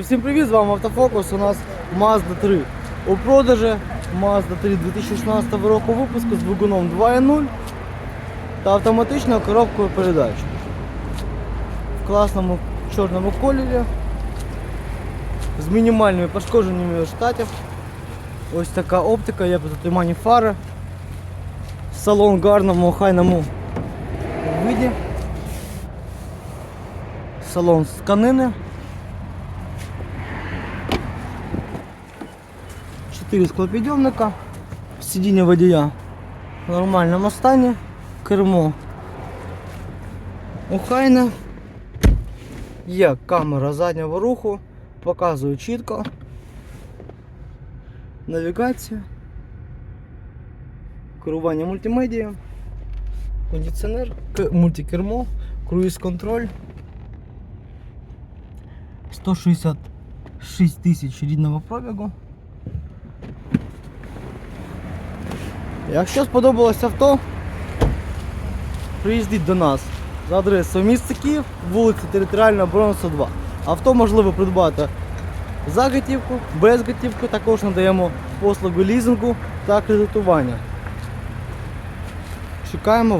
Всім привіт, з вами Автофокус. У нас Mazda 3 у продажі. Mazda 3 2016 року випуску з двигуном 2.0 та автоматичною коробкою передач. В класному чорному кольорі. З мінімальними пошкодженнями штатів. Ось така оптика, є притумані фари. Салон гарному, охайному виді. Салон з тканини. 4 склопідйомника, сидіння водія в нормальному стані, кермо охайне, є камера заднього руху, показую чітко, навігація, керування мультимедією, кондиціонер, мультикермо, круїз контроль. 166 тисяч рідного пробігу. Якщо сподобалось авто, приїздіть до нас за адресою міста Київ, вулиця Територіальна оборона 102. Авто можливо придбати за готівку, без готівки, також надаємо послугу лізингу та кредитування. Чекаємо